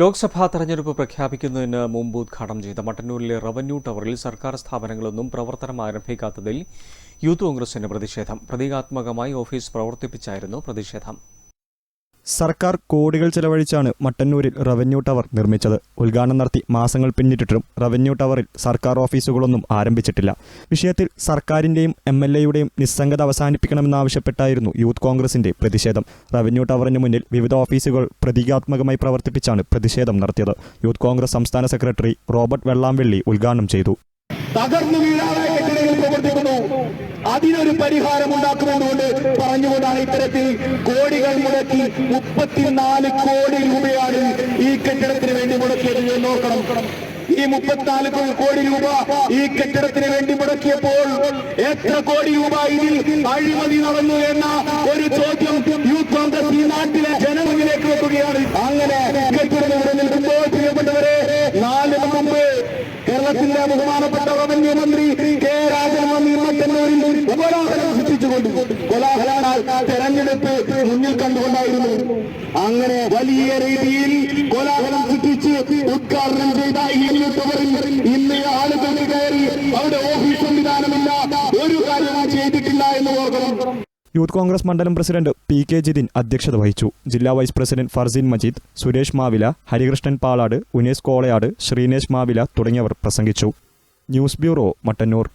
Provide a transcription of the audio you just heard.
ലോക്സഭാ തെരഞ്ഞെടുപ്പ് പ്രഖ്യാപിക്കുന്നതിന് മുമ്പ് ഉദ്ഘാടനം ചെയ്ത മട്ടന്നൂരിലെ റവന്യൂ ടവറിൽ സർക്കാർ സ്ഥാപനങ്ങളൊന്നും പ്രവർത്തനം ആരംഭിക്കാത്തതിൽ യൂത്ത് കോൺഗ്രസിന് പ്രതിഷേധം. പ്രതീകാത്മകമായി ഓഫീസ് പ്രവർത്തിപ്പിച്ചായിരുന്നു പ്രതിഷേധം. സർക്കാർ കോടികൾ ചെലവഴിച്ചാണ് മട്ടന്നൂരിൽ റവന്യൂ ടവർ നിർമ്മിച്ചത്. ഉദ്ഘാടനം നടത്തി മാസങ്ങൾ പിന്നിട്ടിട്ടും റവന്യൂ ടവറിൽ സർക്കാർ ഓഫീസുകളൊന്നും ആരംഭിച്ചിട്ടില്ല. വിഷയത്തിൽ സർക്കാരിന്റെയും എം എൽ എയുടെയും നിസ്സംഗത അവസാനിപ്പിക്കണമെന്നാവശ്യപ്പെട്ടായിരുന്നു യൂത്ത് കോൺഗ്രസിന്റെ പ്രതിഷേധം. റവന്യൂ ടവറിന് മുന്നിൽ വിവിധ ഓഫീസുകൾ പ്രതീകാത്മകമായി പ്രവർത്തിപ്പിച്ചാണ് പ്രതിഷേധം നടത്തിയത്. യൂത്ത് കോൺഗ്രസ് സംസ്ഥാന സെക്രട്ടറി റോബർട്ട് വെള്ളാംവെള്ളി ഉദ്ഘാടനം ചെയ്തു. തകർന്നു പ്രവർത്തിക്കുന്നു അതിനൊരു പരിഹാരം ഉണ്ടാക്കുമെന്നുകൊണ്ട് പറഞ്ഞുകൊണ്ടാണ് ഇത്തരത്തിൽ കോടികൾ മുടക്കി മുപ്പത്തിനാല് കോടി രൂപയാണ് ഈ കെട്ടിടത്തിന് വേണ്ടി മുടക്കിയത്. നോക്കണം. ഈ മുപ്പത്തിനാല് കോടി രൂപ ഈ കെട്ടിടത്തിന് വേണ്ടി മുടക്കിയപ്പോൾ എത്ര കോടി രൂപ ഇതിൽ അഴിമതി നടന്നു എന്ന ഒരു ചോദ്യം യൂത്ത് കോൺഗ്രസ് ഈ നാട്ടിലെ ജനങ്ങളിലേക്ക് വെക്കുകയാണ്. അങ്ങനെ കെട്ടിടം നിൽക്കുമ്പോൾ പ്രിയപ്പെട്ടവരെ നാലിന് മുമ്പ് കേരളത്തിന്റെ ബഹുമാനപ്പെട്ട റവന്യൂ മന്ത്രി കെ. കോലാഹലം സൃഷ്ടിച്ചുകൊണ്ട് കോലാഹലാണ് തെരഞ്ഞെടുപ്പ് മുന്നിൽ കണ്ടുകൊണ്ടായിരുന്നു. അങ്ങനെ വലിയ രീതിയിൽ കോലാഹലം സൃഷ്ടിച്ച് ഉദ്ഘാടനം ചെയ്ത ടവറിൽ ഇന്ന് ആളുകൾ കയറി അവിടെ ഓഫീസ് സംവിധാനമില്ല. ഒരു കാര്യവും ചെയ്തിട്ടില്ല എന്ന് ഓർക്കണം. യൂത്ത് കോൺഗ്രസ് മണ്ഡലം പ്രസിഡന്റ് പി കെ ജിതിൻ അധ്യക്ഷത വഹിച്ചു. ജില്ലാ വൈസ് പ്രസിഡന്റ് ഫർസീൻ മജീദ് സുരേഷ് മാവില ഹരികൃഷ്ണൻ പാളാട് ഉനേസ് കോളയാട് ശ്രീനേഷ് മാവില തുടങ്ങിയവർ പ്രസംഗിച്ചു. News bureau Mattannur.